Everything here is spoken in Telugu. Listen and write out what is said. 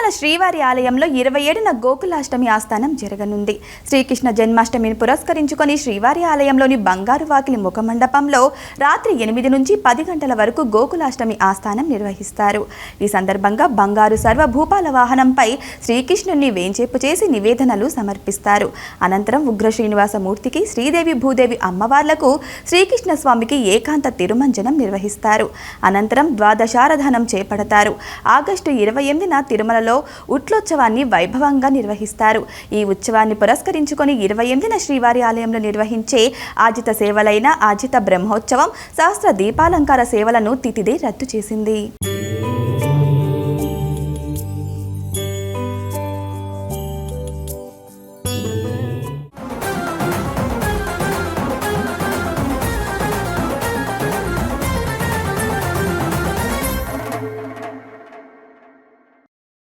తిరుమల శ్రీవారి ఆలయంలో ఇరవై ఏడున గోకులాష్టమి ఆస్థానం జరగనుంది. శ్రీకృష్ణ జన్మాష్టమిని పురస్కరించుకొని శ్రీవారి ఆలయంలోని బంగారు వాకిలి ముఖమండపంలో రాత్రి ఎనిమిది నుంచి పది గంటల వరకు గోకులాష్టమి ఆస్థానం నిర్వహిస్తారు. ఈ సందర్భంగా బంగారు సర్వభూపాల వాహనంపై శ్రీకృష్ణుణ్ణి వేంచేపు చేసి నివేదనలు సమర్పిస్తారు. అనంతరం ఉగ్ర శ్రీనివాసమూర్తికి శ్రీదేవి భూదేవి అమ్మవార్లకు శ్రీకృష్ణ స్వామికి ఏకాంత తిరుమంజనం నిర్వహిస్తారు. అనంతరం ద్వాదశారధనం చేపడతారు. ఆగస్టు ఇరవై ఎనిమిదిన తిరుమలలో ఉట్లోత్సవాన్ని వైభవంగా నిర్వహిస్తారు. ఈ ఉత్సవాన్ని పురస్కరించుకొని ఇరవై ఎనిమిదిన శ్రీవారి ఆలయంలో నిర్వహించే ఆజిత సేవలైన ఆజిత బ్రహ్మోత్సవం సహస్ర దీపాలంకార సేవలను తితిదే రద్దు చేసింది.